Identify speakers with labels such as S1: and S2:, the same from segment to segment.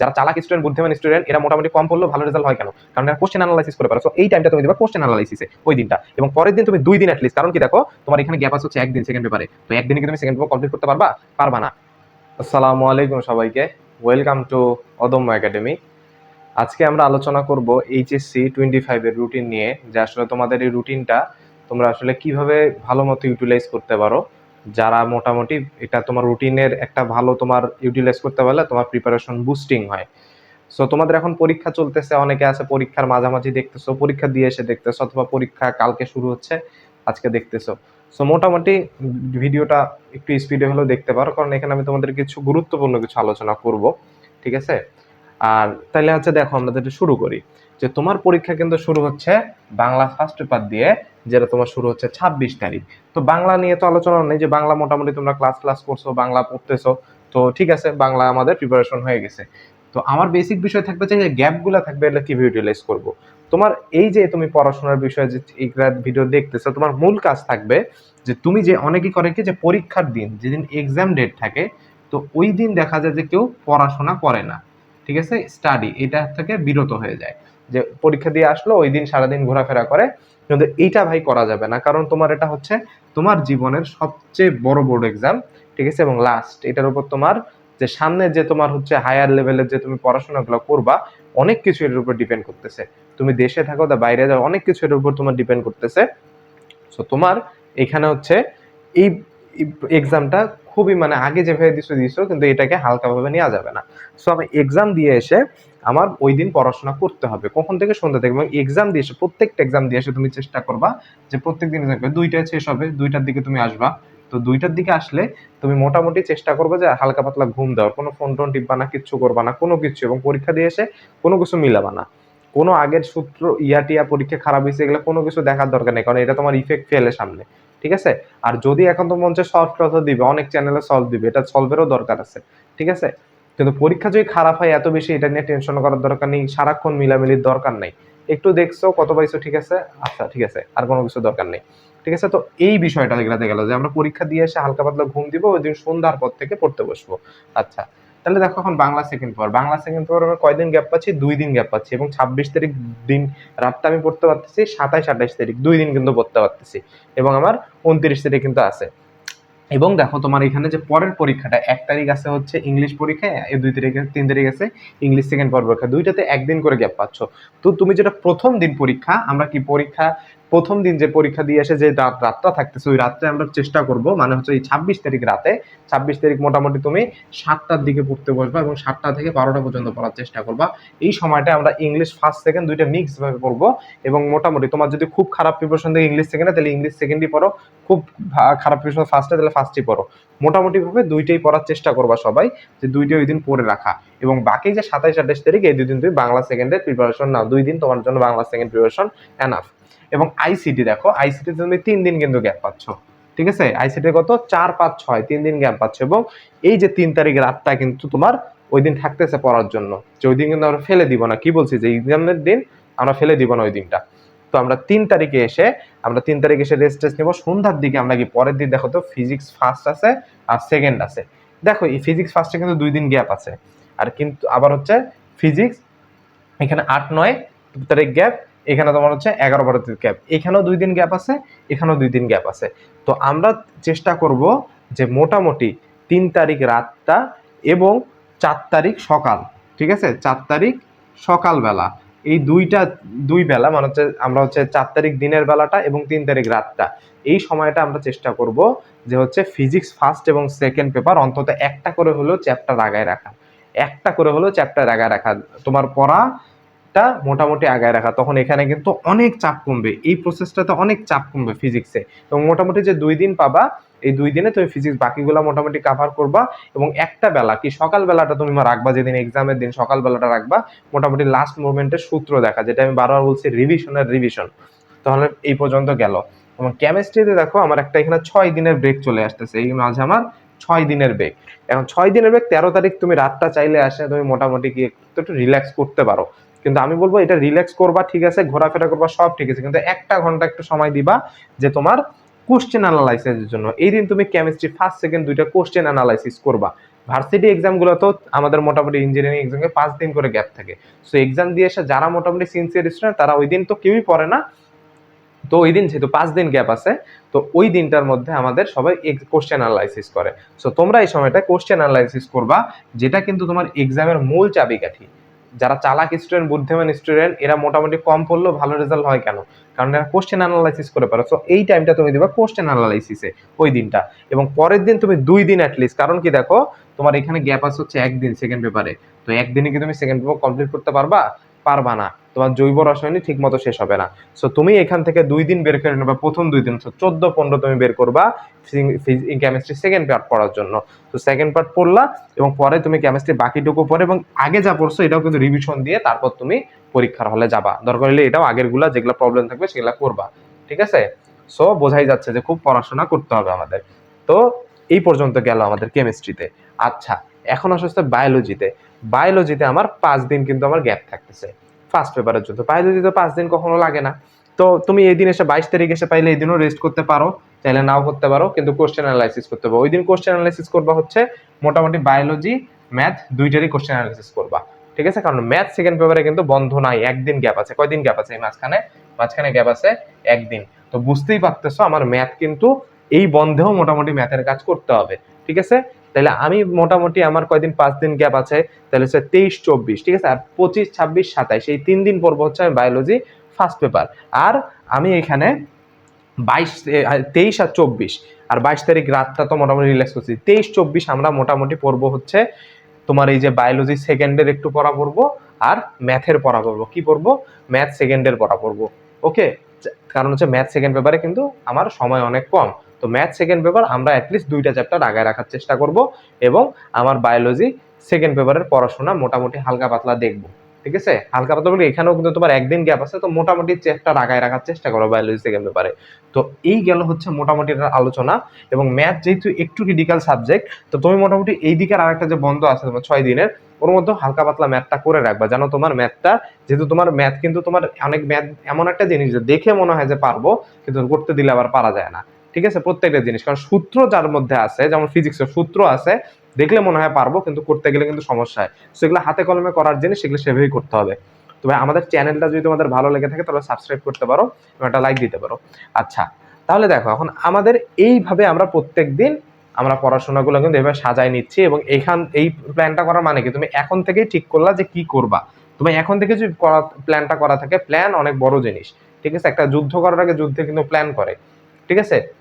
S1: যারা চালাক স্টুডেন্ট বুদ্ধিমান স্টুডেন্ট এরা মোটামুটি কম পড়লেও ভালো রেজাল্ট হয় কেন? কারণ এরা কোশ্চেন অ্যানালাইসিস করে পারো। সো এই টাইমটা তুমি দিবা কোশ্চেন অ্যানালাইসিসে ওই দিনটা। এবং পরের দিন তুমি দুই দিন অ্যাটলিস্ট কারণ কি দেখো, তোমার এখানে গ্যাপ আছে হচ্ছে একদিন সেকেন্ড পেপারে তো একদিনে কি তুমি সেকেন্ড পেপার কমপ্লিট করতে পারবা? পারবা না। আসসালামু আলাইকুম সবাইকে। ওয়েলকাম টু অদম্য একাডেমি আজকে আমরা আলোচনা করব এইচএসসি টোয়েন্টি ফাইভের রুটিন নিয়ে, যে আসলে তোমাদের এই রুটিনটা তোমরা আসলে কীভাবে ভালো মতো ইউটিলাইজ করতে পারো। যারা মোটামুটি এটা তোমার রুটিনের একটা ভালো তোমার ইউটিলাইজ করতে পারলে তোমার প্রিপারেশন বুস্টিং হয়। সো তোমাদের এখন পরীক্ষা চলতেছে, অনেকে আছে পরীক্ষার মাঝামাঝি দেখতেছো, পরীক্ষা দিয়ে এসে দেখতেছো অথবা পরীক্ষা কালকে শুরু হচ্ছে, আজকে দেখতেছো। সো মোটামুটি ভিডিওটা একটু স্পিডে হলেও দেখতে পারো, কারণ এখানে আমি তোমাদের কিছু গুরুত্বপূর্ণ কিছু আলোচনা করব, ঠিক আছে? আর তাহলে হচ্ছে দেখো, আমরা যেটা শুরু করি। যে তোমার পরীক্ষা কিন্তু শুরু হচ্ছে বাংলা ফার্স্ট পেপার দিয়ে, যেটা তোমার শুরু হচ্ছে ছাব্বিশ তারিখ। তো বাংলা নিয়ে তো আলোচনা নেই যে বাংলা মোটামুটি তোমরা ক্লাস ক্লাস করছ, বাংলা পড়তেছো, তো ঠিক আছে, বাংলা আমাদের প্রিপারেশন হয়ে গেছে। তো আমার বেসিক বিষয় থাকবে যে গ্যাপগুলো থাকবে, এগুলো কীভাবে ইউটিলাইজ করব? তোমার এই যে তুমি পড়াশোনার বিষয়ে যে ভিডিও দেখতেছো, তোমার মূল কাজ থাকবে যে তুমি যে অনেকেই করে কি যে পরীক্ষার দিন, যেদিন এক্সাম ডেট থাকে, তো ওই দিন দেখা যায় যে কেউ পড়াশোনা করে না। ঠিক আছে? স্টাডি এটা থেকে বিরত হয়ে যায়। যে পরীক্ষা দিয়ে আসলো, ওই দিন সারাদিন ঘোরাফেরা করে। কিন্তু এইটা ভাই করা যাবে না, কারণ তোমার এটা হচ্ছে তোমার জীবনের সবচেয়ে বড় বোর্ড এক্সাম ঠিক আছে? এবং লাস্ট এটার উপর তোমার যে সামনে যে তোমার হচ্ছে হায়ার লেভেলের যে তুমি পড়াশোনাগুলো করবা, অনেক কিছু এর উপর ডিপেন্ড করতেছে। তুমি দেশে থাকো বা বাইরে যাও, অনেক কিছু এর উপর তোমার ডিপেন্ড করতেছে। সো তোমার এখানে হচ্ছে এই এক্সামটা খুবই মানে আগে যেভাবে দিছো দিছো, কিন্তু এটাকে হালকাভাবে নেওয়া যাবে না। সো আমি এক্সাম দিয়ে এসে আমার ওই দিন পড়াশোনা করতে হবে। কখন থেকে সন্ধ্যা থেকে? এবং এক্সাম দিয়ে এসে, প্রত্যেকটা এক্সাম দিয়ে এসে তুমি চেষ্টা করবা যে প্রত্যেক দিন দুইটায় শেষ হবে, দুইটার দিকে তুমি আসবা। তো দুইটার দিকে আসলে তুমি মোটামুটি চেষ্টা করবে যে হালকা পাতলা ঘুম দেওয়ার। কোনো ফোন টোন টিপবা না, কিচ্ছু করবা না, কোনো কিছু। এবং পরীক্ষা দিয়ে এসে কোনো কিছু মিলাবা না। কোনো আগের সূত্র ইয়া টিয়া পরীক্ষা খারাপ হয়েছে এগুলো কোনো কিছু দেখার দরকার নেই, কারণ এটা তোমার ইফেক্ট ফেলে সামনে। ঠিক আছে? আর যদি এখন তো মঞ্চে সলভ কথা দিবে, অনেক চ্যানেলে সলভ দিবে, এটা সলভেরও দরকার আছে। ঠিক আছে? কিন্তু পরীক্ষা যদি খারাপ হয়, এত বেশি এটা নিয়ে টেনশন করার দরকার নেই, সারাক্ষণ মিলামিলির দরকার নেই। একটু দেখছ, কত পাইছো, ঠিক আছে? আচ্ছা ঠিক আছে, আর কোনো কিছু দরকার নেই। ঠিক আছে, তো এই বিষয়টা এগুলাতে গেল যে আমরা পরীক্ষা দিয়ে এসে হালকা পাতলা ঘুম দিব, ওই দিন সন্ধ্যার পর থেকে পড়তে বসবো। আচ্ছা তাহলে দেখো এখন Bangla second paper Bangla second paper আমরা কয়দিন গ্যাপ পাচ্ছি? দুই দিন গ্যাপ পাচ্ছি এবং ছাব্বিশ তারিখ দিন রাতটা আমি পড়তে পারতেছি, সাতাইশ আঠাইশ তারিখ, দুই দিন কিন্তু পড়তে পারতেছি এবং আমার উনত্রিশ তারিখ কিন্তু আছে। এবং দেখো তোমার এখানে যে পরের পরীক্ষাটা, এক তারিখ আছে হচ্ছে ইংলিশ পরীক্ষা দুই তারিখ, তিন তারিখ আছে ইংলিশ সেকেন্ড পর পরীক্ষা। দুইটাতে একদিন করে গ্যাপ পাচ্ছ। তো তুমি যেটা প্রথম দিন পরীক্ষা, আমরা কি পরীক্ষা প্রথম দিন যে পরীক্ষা দিয়ে এসে যে রাত রাতটা থাকতেছে, ওই রাত্রে আমরা চেষ্টা করব। মানে হচ্ছে এই ছাব্বিশ তারিখ রাতে, ছাব্বিশ তারিখ মোটামুটি তুমি সাতটার দিকে পড়তে বসবা এবং সাতটা থেকে বারোটা পর্যন্ত পড়ার চেষ্টা করবা। এই সময়টা আমরা ইংলিশ ফার্স্ট সেকেন্ড দুইটা মিক্স ভাবে পড়ব এবং মোটামুটি তোমার যদি খুব খারাপ প্রিপারেশন থেকে ইংলিশ সেকেন্ডে তাহলে ইংলিশ সেকেন্ডই পড়ো। খুব খারাপ প্রিপারেশন ফার্স্টে তাহলে ফার্স্টই পড়ো। মোটামুটি ভাবে দুইটাই পড়ার চেষ্টা করবা সবাই, যে দুইটা ওই দিন পড়ে রাখা। এবং বাকি যে সাতাইশ আঠাইশ তারিখ, এই দুই দিন তুমি বাংলা সেকেন্ডের প্রিপারেশন নাও। দুই দিন তোমার জন্য বাংলা সেকেন্ড প্রিপারেশন এনাফ এবং আইসিটি দেখো আইসিটি তুমি তিন দিন কিন্তু গ্যাপ পাচ্ছ। ঠিক আছে? আইসিটি কত? চার, পাঁচ, ছয়, তিন দিন গ্যাপ পাচ্ছ এবং এই যে তিন তারিখ রাতটা কিন্তু তোমার ওই দিন থাকতেছে পড়ার জন্য। যে ওই দিন কিন্তু আমরা ফেলে দিব না। কি বলছি? যে এক্সামের দিন আমরা ফেলে দিব না ওই দিনটা। তো আমরা তিন তারিখে এসে, আমরা তিন তারিখে এসে রেস্ট টেস্ট নেব। সন্ধ্যার দিকে আমরা কি পরের দিন দেখো তো ফিজিক্স ফার্স্ট আছে আর সেকেন্ড আছে। দেখো, এই ফিজিক্স ফার্স্টে কিন্তু দুই দিন গ্যাপ আছে। আর কিন্তু আবার হচ্ছে ফিজিক্স এখানে আট, নয় তারিখ গ্যাপ এখানে তোমার হচ্ছে এগারো বারো দিন গ্যাপ এখানেও দুই দিন গ্যাপ আছে, এখানেও দুই দিন গ্যাপ আছে। তো আমরা চেষ্টা করব যে মোটামুটি তিন তারিখ রাতটা এবং চার তারিখ সকাল, ঠিক আছে? চার তারিখ সকালবেলা। এই দুইটা, দুই বেলা মানে হচ্ছে আমরা হচ্ছে চার তারিখ দিনের বেলাটা এবং তিন তারিখ রাতটা। এই সময়টা আমরা চেষ্টা করব যে হচ্ছে ফিজিক্স ফার্স্ট এবং সেকেন্ড পেপার অন্তত একটা করে হলেও চ্যাপ্টার আগায় রাখা। একটা করে হলেও চ্যাপ্টার আগায় রাখা। তোমার পড়াটা মোটামুটি আগায় রাখা। তখন এখানে কিন্তু অনেক চাপ কমবে। এই প্রসেসটাতে অনেক চাপ কমবে ফিজিক্সে এবং মোটামুটি যে দুই দিন পাবা, এই দুই দিনে তুমি ফিজিক্স বাকিগুলো মোটামুটি কাভার করবা এবং একটা বেলা কি সকাল বেলাটা তুমি রাখবা, যেদিন এক্সামের দিন সকাল বেলাটা রাখবা, মোটামুটি লাস্ট মুভমেন্টের সূত্র দেখা, যেটা আমি বারবার বলছি রিভিশনের রিভিশন তাহলে এই পর্যন্ত গেল। এবং কেমিস্ট্রিতে দেখো, আমার একটা এখানে ছয় দিনের ব্রেক চলে আসতেছে। এই মাঝে আমার ছয় দিনের ব্রেক এখন ছয় দিনের ব্রেক তেরো তারিখ তুমি রাতটা চাইলে আসে, তুমি মোটামুটি কি একটু রিল্যাক্স করতে পারো। কিন্তু আমি বলব এটা রিল্যাক্স করবা, ঠিক আছে, ঘোরাফেরা করবা, সব ঠিক আছে, কিন্তু একটা ঘণ্টা একটু সময় দিবা যে তোমার কোশ্চেন অ্যানালাইসিসের জন্য। এই দিন তুমি কেমিস্ট্রি ফার্স্ট সেকেন্ড দুইটা কোশ্চেন অ্যানালাইসিস করবা। ভার্সিটি এক্সামগুলো তো আমাদের মোটামুটি ইঞ্জিনিয়ারিং এক্সামে পাঁচ দিন করে গ্যাপ থাকে। সো এক্সাম দিয়ে এসে যারা মোটামুটি সিনসিয়ার স্টুডেন্ট তারা ওই দিন তো কেউই পড়ে না। তো ওই দিন যেহেতু পাঁচ দিন গ্যাপ আছে, তো ওই দিনটার মধ্যে আমাদের সবাই কোশ্চেন অ্যানালাইসিস করে। সো তোমরা এই সময়টা কোশ্চেন অ্যানালাইসিস করবা, যেটা কিন্তু তোমার এক্সামের মূল চাবিকাঠি। যারা চালাক স্টুডেন্ট বুদ্ধিমান স্টুডেন্ট এরা মোটামুটি কম পড়লেও ভালো রেজাল্ট হয় কেন? কারণ এরা কোশ্চেন অ্যানালাইসিস করে পারো। সো এই টাইমটা তুমি দিবা কোশ্চেন অ্যানালাইসিসে ওই দিনটা। এবং পরের দিন তুমি দুই দিন অ্যাটলিস্ট কারণ কি দেখো, তোমার এখানে গ্যাপ আছে হচ্ছে একদিন সেকেন্ড পেপারে তো একদিনে কি তুমি সেকেন্ড পেপার কমপ্লিট করতে পারবা? পারবা না। তোমার জৈব রসায়নই ঠিক মতো শেষ হবে না। সো তুমি এখান থেকে দুই দিন বের করে নেবা, প্রথম দুই দিন। চোদ্দ, পনেরো তুমি বের করবা কেমিস্ট্রি সেকেন্ড পার্ট পড়ার জন্য। তো সেকেন্ড পার্ট পড়লা এবং পরে তুমি কেমিস্ট্রি বাকিটুকু পড়ে এবং আগে যা পড়ছো এটাও কিন্তু রিভিশন দিয়ে তারপর তুমি পরীক্ষার হলে যাবা। দরকার হলে এটাও আগেরগুলা যেগুলো প্রবলেম থাকবে সেগুলো করবা। ঠিক আছে? সো বোঝাই যাচ্ছে যে খুব পড়াশোনা করতে হবে আমাদের। তো, এই পর্যন্ত গেল আমাদের কেমিস্ট্রিতে আচ্ছা এখন আসলে বায়োলজিতে বায়োলজিতে আমার পাঁচ দিন কিন্তু আমার গ্যাপ থাকতেছে। ফার্স্ট পেপারের জন্য। বায়োলজিতে পাঁচ দিন কখনো লাগে না। তো তুমি এই দিন এসে বাইশ তারিখ এসে পাইলে এই দিনও রেস্ট করতে পারো। চাইলে নাও করতে পারো, কিন্তু কোশ্চেন অ্যানালাইসিস করতে পারো ওই দিন কোশ্চেন অ্যানালাইসিস করবা হচ্ছে মোটামুটি বায়োলজি ম্যাথ দুইটারই কোশ্চেন অ্যানালাইসিস করবা। ঠিক আছে? কারণ ম্যাথ সেকেন্ড পেপারে কিন্তু বন্ধ নাই, একদিন গ্যাপ আছে। কয়দিন গ্যাপ আছে এই মাঝখানে? মাঝখানে গ্যাপ আছে একদিন। তো বুঝতেই পারতেছো, আমার ম্যাথ কিন্তু এই বন্ধেও মোটামুটি ম্যাথের কাজ করতে হবে। ঠিক আছে? তাহলে আমি মোটামুটি আমার কয়দিন, পাঁচ দিন গ্যাপ আছে, তাহলে হচ্ছে তেইশ, চব্বিশ, ঠিক আছে? আর পঁচিশ, ছাব্বিশ, সাতাইশ, এই তিন দিন পর্ব হচ্ছে আমি বায়োলজি ফার্স্ট পেপার আর আমি এখানে বাইশ তেইশ আর চব্বিশ, আর বাইশ তারিখ রাতটা তো মোটামুটি রিল্যাক্স করছি। তেইশ, চব্বিশ আমরা মোটামুটি পড়ব হচ্ছে তোমার এই যে বায়োলজি সেকেন্ডের একটু পড়া পড়ব, আর ম্যাথের পড়া পড়ব। কি পড়ব? ম্যাথ সেকেন্ডের পড়া পড়ব। ওকে কারণ হচ্ছে ম্যাথ সেকেন্ড পেপারে কিন্তু আমার সময় অনেক কম। তো ম্যাথ সেকেন্ড পেপার আমরা অ্যাটলিস্ট দুইটা চ্যাপ্টার আগায় রাখার চেষ্টা করব এবং আমার বায়োলজি সেকেন্ড পেপারের পড়াশোনা মোটামুটি হালকা পাতলা দেখব, ঠিক আছে? হালকা পাতলা বলে এখানেও কিন্তু তোমার একদিন গ্যাপ আছে, তো মোটামুটি চ্যাপ্টার আগায় রাখার চেষ্টা করো বায়োলজি সেকেন্ড পেপারে তো এই গেল হচ্ছে মোটামুটি আলোচনা এবং ম্যাথ যেহেতু একটু ক্রিটিক্যাল সাবজেক্ট তো তুমি মোটামুটি এই দিকের আরেকটা যে বন্ধ আছে তোমার ছয় দিনের, ওর মধ্যে হালকা পাতলা ম্যাথটা করে রাখবা। যেন তোমার ম্যাথটা যেহেতু তোমার ম্যাথ কিন্তু তোমার অনেক ম্যাথ এমন একটা জিনিস যে দেখে মনে হয় যে পারব, কিন্তু করতে দিলে আবার পারা যায় না। ঠিক আছে? প্রত্যেকটা জিনিস। কারণ সূত্র যার মধ্যে আছে, যেমন ফিজিক্সের সূত্র আছে, দেখলে মনে হয় পারব, কিন্তু করতে গেলে কিন্তু সমস্যা হয়। সেগুলো হাতে কলমে করার জিনিস সেগুলো সেভাবেই করতে হবে। তবে আমাদের চ্যানেলটা যদি তোমাদের ভালো লেগে থাকে, তাহলে সাবস্ক্রাইব করতে পারো এবং একটা লাইক দিতে পারো। আচ্ছা তাহলে দেখো, এখন আমাদের এইভাবে আমরা প্রত্যেক দিন আমরা পড়াশোনাগুলো কিন্তু এভাবে সাজাই নিচ্ছি এবং এইখান এই প্ল্যানটা করার মানে কি? তুমি এখন থেকেই ঠিক করলা যে কি করবা। তুমি এখন থেকে যদি করা প্ল্যানটা করা থাকে প্ল্যান অনেক বড় জিনিস। ঠিক আছে? একটা যুদ্ধ করার আগে যুদ্ধে কিন্তু প্ল্যান করে। ঠিক আছে?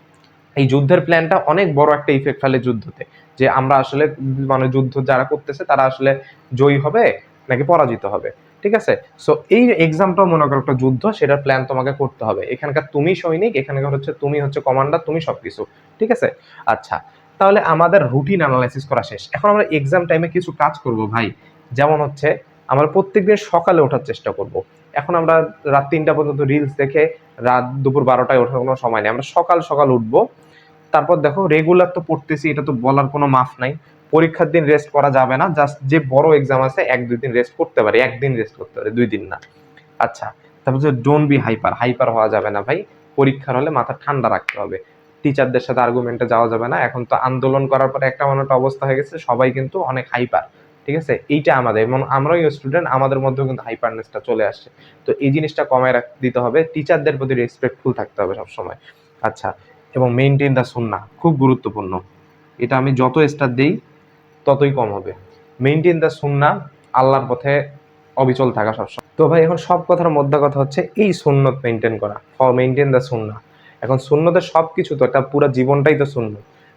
S1: এই যুদ্ধের প্ল্যানটা অনেক বড় একটা ইফেক্ট ফেলে যুদ্ধতে। যে আমরা আসলে মানে যুদ্ধ যারা করতেছে, তারা আসলে জয়ী হবে নাকি পরাজিত হবে। ঠিক আছে? সো এই এক্সামটা মনে করো একটা যুদ্ধ, সেটার প্ল্যান তোমাকে করতে হবে। এখানকার তুমি সৈনিক, এখানকার হচ্ছে তুমি হচ্ছে কমান্ডার তুমি সবকিছু। ঠিক আছে? আচ্ছা তাহলে আমাদের রুটিন অ্যানালাইসিস করা শেষ। এখন আমরা এক্সাম টাইমে কিছু কাজ করব ভাই। যেমন হচ্ছে, আমরা প্রত্যেকদিন সকালে ওঠার চেষ্টা করব। এখন আমরা রাত তিনটা পর্যন্ত রিলস দেখে, রাত দুপুর বারোটায় ওঠার কোনো সময় নেই। আমরা সকাল সকাল উঠবো। তারপর দেখো রেগুলার তো পড়তেছি, এটা তো বলার কোনো মাফ নাই। পরীক্ষার দিন রেস্ট করা যাবে না জাস্ট যে বড় এক্সাম আছে, এক দুই দিন রেস্ট করতে পারে, একদিন রেস্ট করতে পারে, দুই দিন না। আচ্ছা তারপর হচ্ছে ডোন্ট বি হাইপার হাইপার হওয়া যাবে না ভাই। পরীক্ষার হলে মাথা ঠান্ডা রাখতে হবে। টিচারদের সাথে আর্গুমেন্টে যাওয়া যাবে না, এখন তো আন্দোলন করার পরে একটা মানে একটা অবস্থা হয়ে গেছে, সবাই কিন্তু অনেক হাইপার ঠিক আছে? এইটা আমাদের, এবং আমরাও স্টুডেন্ট আমাদের মধ্যেও কিন্তু হাইপারনেসটা চলে আসছে। তো এই জিনিসটা কমায় রাখ, দিতে হবে টিচারদের প্রতি রেসপেক্টফুল থাকতে হবে সবসময়। আচ্ছা এবং মেনটেন দ্য সুন্না খুব গুরুত্বপূর্ণ। এটা আমি যত স্টার দিই, ততই কম হবে। মেনটেন দ্য সুন্না আল্লাহর পথে অবিচল থাকা সবসময়। তো ভাই, এখন সব কথার মধ্যে কথা হচ্ছে এই সুন্নত মেনটেন করা ফর মেনটেন দ্য সুন্না এখন সুন্নতের সব কিছু তো একটা পুরো জীবনটাই তো শূন্য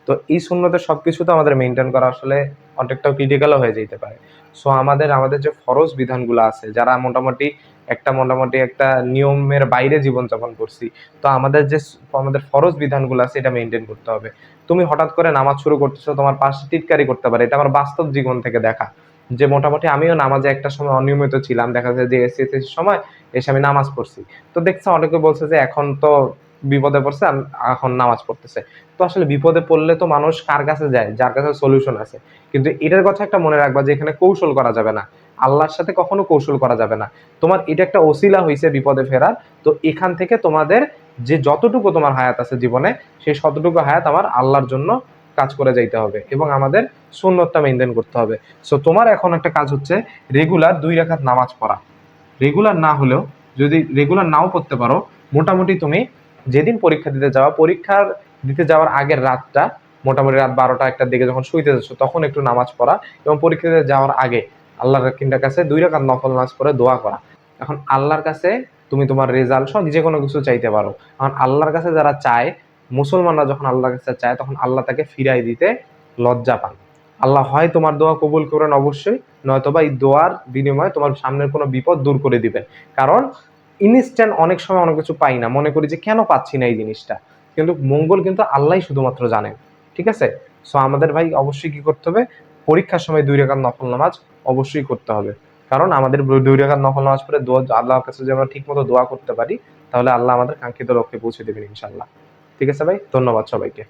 S1: তো এই শূন্যতের সব কিছু তো আমাদের মেনটেন করা আসলে অনেকটা ক্রিটিক্যালও হয়ে যেতে পারে। সো আমাদের আমাদের যে ফরজ বিধানগুলো আছে, যারা মোটামুটি একটা মোটামুটি একটা নিয়মের বাইরে জীবনযাপন করছি, তো আমাদের যে আমাদের ফরজ বিধানগুলো আছে, এটা মেনটেন করতে হবে। তুমি হঠাৎ করে নামাজ শুরু করতেছো, তোমার পাশে টিটকারি করতে পারে, এটা আমার বাস্তব জীবন থেকে দেখা। যে মোটামুটি আমিও নামাজে একটা সময় অনিয়মিত ছিলাম, দেখা যায় যে এসএসসির সময় এসে আমি নামাজ পড়ছি। তো দেখছ, অনেকে বলছে যে এখন তো বিপদে পড়ছে আর এখন নামাজ পড়তেছে। তো আসলে বিপদে পড়লে তো মানুষ কার কাছে যায়? যার কাছে সলিউশন আছে। কিন্তু এটার কথা একটা মনে রাখবা যে এখানে কৌশল করা যাবে না। আল্লাহর সাথে কখনো কৌশল করা যাবে না। তোমার এটা একটা ওসিলা হয়েছে বিপদে ফেরার। তো এখান থেকে তোমাদের যে যতটুকু তোমার হায়াত আছে জীবনে, সেই ততটুকু হায়াত আমার আল্লাহর জন্য কাজ করে যাইতে হবে এবং আমাদের সুন্নতটা মেনটেন করতে হবে। সো তোমার এখন একটা কাজ হচ্ছে রেগুলার দুই রাকাত নামাজ পড়া। রেগুলার না হলেও যদি রেগুলার নাও পড়তে পারো, মোটামুটি তুমি যেদিন পরীক্ষা দিতে যাওয়া, পরীক্ষার দিতে যাওয়ার আগের রাতটা, মোটামুটি রাত বারোটা একটার দিকে যখন শুইতে যাচ্ছ, তখন একটু নামাজ পড়া এবং পরীক্ষা দিতে যাওয়ার আগে আল্লাহর কিন্ডার কাছে দুই রাকাত নফল নামাজ পড়ে দোয়া করা। এখন আল্লাহর কাছে তুমি তোমার রেজাল্ট সব যে কোনো কিছু চাইতে পারো। কারণ আল্লাহর কাছে যারা চায়, মুসলমানরা যখন আল্লাহর কাছে চায়, তখন আল্লাহ তাকে ফিরাই দিতে লজ্জা পান। আল্লাহ হয় তোমার দোয়া কবুল করেন অবশ্যই, নয়তোবা এই দোয়ার বিনিময়ে তোমার সামনের কোনো বিপদ দূর করে দিবেন। কারণ ইনস্ট্যান্ট অনেক সময় অনেক কিছু পাই না। মনে করি যে কেন পাচ্ছি না এই জিনিসটা? কিন্তু মঙ্গল কিন্তু আল্লাহই শুধুমাত্র জানেন। ঠিক আছে? সো আমাদের ভাই অবশ্যই কি করতে হবে? পরীক্ষার সময় দুই রেখার নফল নামাজ অবশ্যই করতে হবে। কারণ আমাদের দুই রেখার নফল নামাজ পড়ে দোয়া আল্লাহর কাছে যদি আমরা ঠিক মতো দোয়া করতে পারি, তাহলে আল্লাহ আমাদের কাঙ্ক্ষিত লক্ষ্যে পৌঁছে দেবেন ইনশাল্লাহ ঠিক আছে ভাই? ধন্যবাদ সবাইকে।